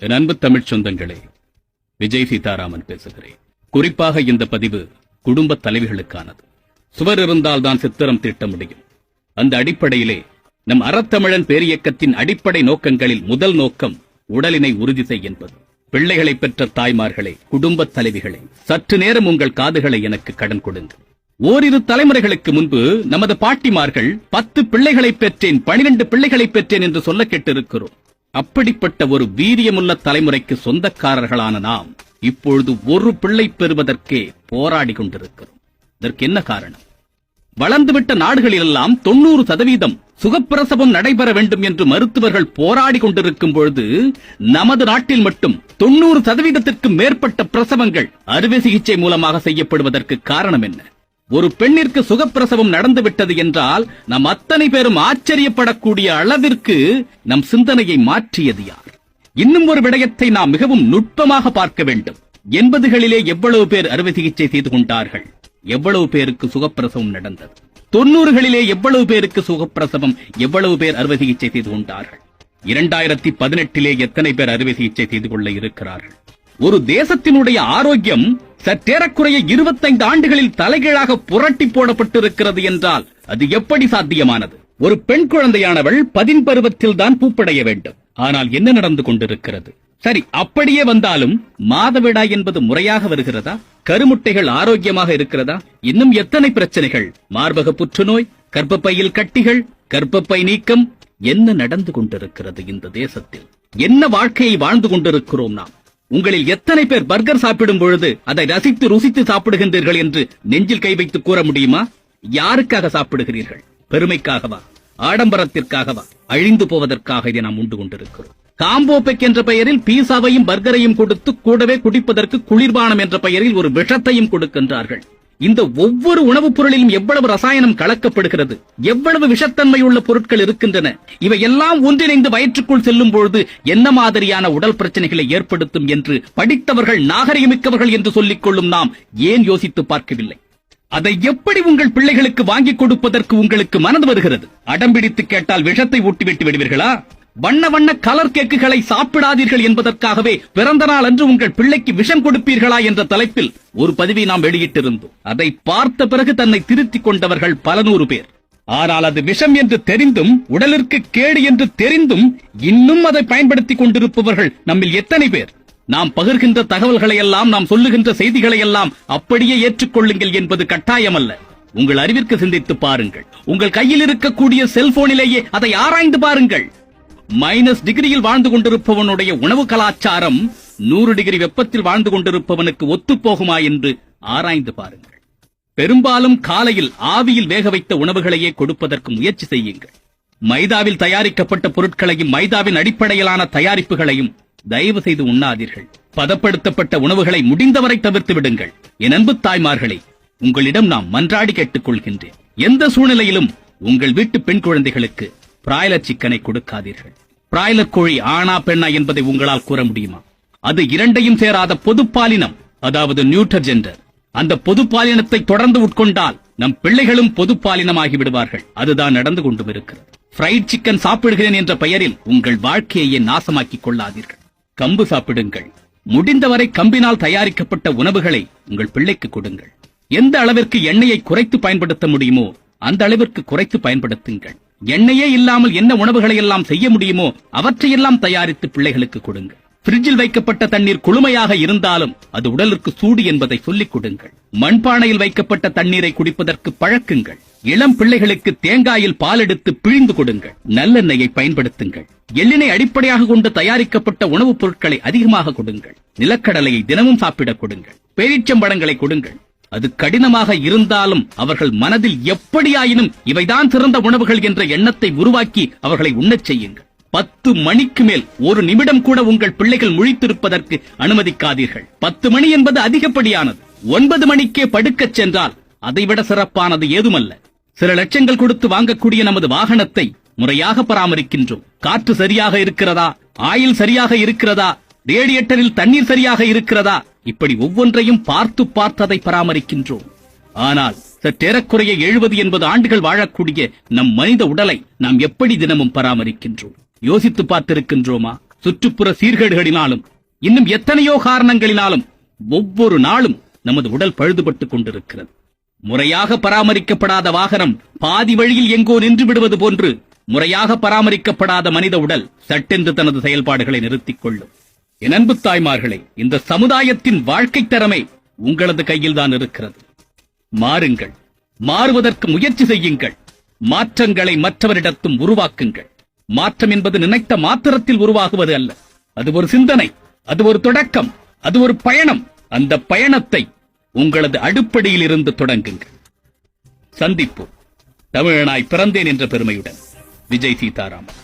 என் அன்பு தமிழ் சொந்தங்களே விஜய் சீதாராமன் பேசுகிறேன். குறிப்பாக இந்த பதிவு குடும்ப தலைவிகளுக்கானது. சுவர் இருந்தால் தான் சித்திரம் தீட்ட முடியும். அந்த அடிப்படையிலே நம் அறத்தமிழன் பேரியக்கத்தின் அடிப்படை நோக்கங்களில் முதல் நோக்கம் உடலினை உறுதி செய் என்பது. பிள்ளைகளை பெற்ற தாய்மார்களே குடும்பத் தலைவிகளே சற்று நேரம் உங்கள் காதுகளை எனக்கு கடன் கொடுங்கள் ஓரிரு தலைமுறைகளுக்கு முன்பு நமது பாட்டிமார்கள் பத்து பிள்ளைகளை பெற்றேன் பனிரெண்டு பிள்ளைகளை பெற்றேன் என்று சொல்ல கேட்டிருக்கிறோம். அப்படிப்பட்ட ஒரு வீரியமுள்ள தலைமுறைக்கு சொந்தக்காரர்களான நாம் இப்பொழுது ஒரு பிள்ளை பெறுவதற்கே போராடி கொண்டிருக்கிறோம். இதற்கு என்ன காரணம்? வளர்ந்துவிட்ட நாடுகளிலெல்லாம் தொண்ணூறு சதவீதம் சுகப்பிரசவம் நடைபெற வேண்டும் என்று மருத்துவர்கள் போராடி கொண்டிருக்கும் பொழுது நமது நாட்டில் மட்டும் தொண்ணூறு சதவீதத்திற்கு மேற்பட்ட பிரசவங்கள் அறுவை சிகிச்சை மூலமாக செய்யப்படுவதற்கு காரணம் என்ன? ஒரு பெண்ணிற்கு சுகப்பிரசவம் நடந்துவிட்டது என்றால் நம் அத்தனை பேரும் ஆச்சரியப்படக்கூடிய அளவிற்கு நம் சிந்தனையை மாற்றியது யார்? இன்னும் ஒரு விடயத்தை நாம் மிகவும் நுட்பமாக பார்க்க வேண்டும். எண்பதுகளிலே எவ்வளவு பேர் அறுவை சிகிச்சை செய்து கொண்டார்கள்? எவ்வளவு பேருக்கு சுகப்பிரசவம் நடந்தது? தொண்ணூறுகளிலே எவ்வளவு பேருக்கு சுகப்பிரசவம்? எவ்வளவு பேர் அறுவை சிகிச்சை செய்து கொண்டார்கள்? இரண்டாயிரத்தி பதினெட்டிலே எத்தனை பேர் அறுவை சிகிச்சை செய்து கொள்ள இருக்கிறார்கள்? ஒரு தேசத்தினுடைய ஆரோக்கியம் சற்றேறக்குறைய இருபத்தைந்து ஆண்டுகளில் தலைகீழாக புரட்டி போடப்பட்டிருக்கிறது என்றால் அது எப்படி சாத்தியமானது? ஒரு பெண் குழந்தையானவள் பதின் பருவத்தில் தான் பூப்படைய வேண்டும். ஆனால் என்ன நடந்து கொண்டிருக்கிறது? சரி அப்படியே வந்தாலும் மாதவிடா என்பது முறையாக வருகிறதா? கருமுட்டைகள் ஆரோக்கியமாக இருக்கிறதா? இன்னும் எத்தனை பிரச்சனைகள்? மார்பக புற்றுநோய் கர்ப்பப்பையில் கட்டிகள் கர்ப்பப்பை நீக்கம் என்ன நடந்து கொண்டிருக்கிறது இந்த தேசத்தில்? என்ன வாழ்க்கையை வாழ்ந்து கொண்டிருக்கிறோம் நாம்? உங்களில் எத்தனை பேர் பர்கர் சாப்பிடும் பொழுது அதை ரசித்து ருசித்து சாப்பிடுகின்றீர்கள் என்று நெஞ்சில் கை வைத்து கூற முடியுமா? யாருக்காக சாப்பிடுகிறீர்கள்? பெருமைக்காகவா? ஆடம்பரத்திற்காகவா? அழிந்து போவதற்காக இதை நாம் உண்டு கொண்டிருக்கிறோம். காம்போ பெக் என்ற பெயரில் பீஸாவையும் பர்கரையும் கொடுத்து கூடவே குடிப்பதற்கு குளிர்பானம் என்ற பெயரில் ஒரு விஷத்தையும் கொடுக்கின்றார்கள். இந்த ஒவ்வொரு உணவுப் பொருளிலும் எவ்வளவு ரசாயனம் கலக்கப்படுகிறது எவ்வளவு விஷத்தன்மை உள்ள பொருட்கள் இருக்கின்றன இவை எல்லாம் ஒன்றிணைந்து வயிற்றுக்குள் செல்லும் பொழுது என்ன மாதிரியான உடல் பிரச்சனைகளை ஏற்படுத்தும் என்று படித்தவர்கள் நாகரிகமிக்கவர்கள் என்று சொல்லிக் கொள்ளும் நாம் ஏன் யோசித்து பார்க்கவில்லை? அதை எப்படி உங்கள் பிள்ளைகளுக்கு வாங்கிக் கொடுப்பதற்கு உங்களுக்கு மனது வருகிறது? அடம்பிடித்து கேட்டால் விஷத்தை ஊட்டிவிட்டு விடுவீர்களா? வண்ண வண்ண கலர் கேக்குகளை சாப்பிடாதீர்கள் என்பதற்காகவே பிறந்த நாள் அன்று உங்கள் பிள்ளைக்கு விஷம் கொடுப்பீர்களா என்ற தலைப்பில் ஒரு பதிவை நாம் வெளியிட்டிருந்தோம். அதை பார்த்த பிறகு தன்னை திருத்திக் கொண்டவர்கள் பல நூறு பேர். ஆனால் அது விஷம் என்று தெரிந்தும் உடலிற்கு கேடு என்று தெரிந்தும் இன்னும் அதை பயன்படுத்திக் கொண்டிருப்பவர்கள் நம்மில் எத்தனை பேர்? நாம் பகிர்கின்ற தகவல்களை எல்லாம் நாம் சொல்லுகின்ற செய்திகளை எல்லாம் அப்படியே ஏற்றுக்கொள்ளுங்கள் என்பது கட்டாயமல்ல. உங்கள் அறிவிற்கு சிந்தித்து பாருங்கள். உங்கள் கையில் இருக்கக்கூடிய செல்போனிலேயே அதை ஆராய்ந்து பாருங்கள். மைனஸ் டிகிரியில் வாழ்ந்து கொண்டிருப்பவனுடைய உணவு கலாச்சாரம் நூறு டிகிரி வெப்பத்தில் வாழ்ந்து கொண்டிருப்பவனுக்கு ஒத்துப்போகுமா என்று ஆராய்ந்து பாருங்கள். பெரும்பாலும் காலையில் ஆவியில் வேக வைத்த உணவுகளையே கொடுப்பதற்கு முயற்சி செய்யுங்கள். மைதாவில் தயாரிக்கப்பட்ட பொருட்களையும் மைதாவின் அடிப்படையிலான தயாரிப்புகளையும் தயவு செய்து உண்ணாதீர்கள். பதப்படுத்தப்பட்ட உணவுகளை முடிந்தவரை தவிர்த்து விடுங்கள். என் அன்பு தாய்மார்களே உங்களிடம் நாம் மன்றாடி கேட்டுக் கொள்கின்றேன் எந்த சூழ்நிலையிலும் உங்கள் வீட்டு பெண் குழந்தைகளுக்கு பிராய்லர் சிக்கனை கொடுக்காதீர்கள். பிராய்லர் கோழி ஆணா பெண்ணா என்பதை உங்களால் கூற முடியுமா? அது இரண்டையும் சேராத பொதுப்பாலினம் அதாவது நியூட்டர் ஜெண்டர் அந்த பொதுப்பாலினத்தை தொடர்ந்து உட்கொண்டால் நம் பிள்ளைகளும் பொதுப்பாலினமாகி விடுவார்கள். அதுதான் நடந்து கொண்டும் இருக்கிறது ஃப்ரைட் சிக்கன் சாப்பிடுகிறேன் என்ற பெயரில் உங்கள் வாழ்க்கையை நாசமாக்கிக் கொள்ளாதீர்கள். கம்பு சாப்பிடுங்கள். முடிந்தவரை கம்பினால் தயாரிக்கப்பட்ட உணவுகளை உங்கள் பிள்ளைக்கு கொடுங்கள். எந்த அளவிற்கு எண்ணெயை குறைத்து பயன்படுத்த முடியுமோ அந்த அளவிற்கு குறைத்து பயன்படுத்துங்கள். எண்ணெயே இல்லாமல் என்ன உணவுகளை எல்லாம் செய்ய முடியுமோ அவற்றையெல்லாம் தயாரித்து பிள்ளைகளுக்கு கொடுங்க. பிரிட்ஜில் வைக்கப்பட்ட தண்ணீர் குளுமையாக இருந்தாலும் அது உடலுக்கு சூடு என்பதை சொல்லிக் கொடுங்கள். மண்பானையில் வைக்கப்பட்ட தண்ணீரை குடிப்பதற்கு பழக்குங்கள். இளம் பிள்ளைகளுக்கு தேங்காயில் பால் எடுத்து பிழிந்து கொடுங்கள். நல்லெண்ணெயை பயன்படுத்துங்கள். எள்ளினை அடிப்படையாக கொண்டு தயாரிக்கப்பட்ட உணவுப் பொருட்களை அதிகமாக கொடுங்கள். நிலக்கடலையை தினமும் சாப்பிடக் கொடுங்கள். பேரிச்சம்பழங்களை கொடுங்கள். அது கடினமாக இருந்தாலும் அவர்கள் மனதில் எப்படியாயினும் இவைதான் சிறந்த உணவுகள் என்ற எண்ணத்தை உருவாக்கி அவர்களை உண்ணச் செய்யுங்கள். பத்து மணிக்கு மேல் ஒரு நிமிடம் கூட உங்கள் பிள்ளைகள் முழித்திருப்பதற்கு அனுமதிக்காதீர்கள். பத்து மணி என்பது அதிகப்படியானது. ஒன்பது மணிக்கே படுக்கச் சென்றால் அதைவிட சிறப்பானது ஏதுமல்ல. சில லட்சங்கள் கொடுத்து வாங்கக்கூடிய நமது வாகனத்தை முறையாக பராமரிக்கின்றோம். காற்று சரியாக இருக்கிறதா? ஆயில் சரியாக இருக்கிறதா? ரேடியேட்டரில் தண்ணீர் சரியாக இருக்கிறதா? இப்படி ஒவ்வொன்றையும் பார்த்து பார்த்ததை பராமரிக்கின்றோம். ஆனால் சற்றேறக்குறைய எழுபது எண்பது ஆண்டுகள் வாழக்கூடிய நம் மனித உடலை நாம் எப்படி தினமும் பராமரிக்கின்றோம்? யோசித்து பார்த்திருக்கின்றோமா? சுற்றுப்புற சீர்கேடுகளினாலும் இன்னும் எத்தனையோ காரணங்களினாலும் ஒவ்வொரு நாளும் நமது உடல் பழுதுபட்டுக் கொண்டிருக்கிறது. முறையாக பராமரிக்கப்படாத வாகனம் பாதி வழியில் எங்கோ நின்று விடுவது போன்று முறையாக பராமரிக்கப்படாத மனித உடல் சட்டென்று தனது செயல்பாடுகளை நிறுத்திக் கொள்ளும். என் அன்பு தாய்மார்களே இந்த சமுதாயத்தின் வாழ்க்கை தரமே உங்களது கையில்தான் இருக்கிறது. மாறுங்கள் மாறுவதற்கு முயற்சி செய்யுங்கள் மாற்றங்களை மற்றவரிடத்தும் உருவாக்குங்கள். மாற்றம் என்பது நினைத்த மாத்திரத்தில் உருவாகுவது அல்ல. அது ஒரு சிந்தனை அது ஒரு தொடக்கம் அது ஒரு பயணம். அந்த பயணத்தை உங்களது அடுப்படியில் இருந்து தொடங்குங்கள். சந்திப்போம். தமிழனாய் பிறந்தேன் என்ற பெருமையுடன். விஜய் சீதாராமன்.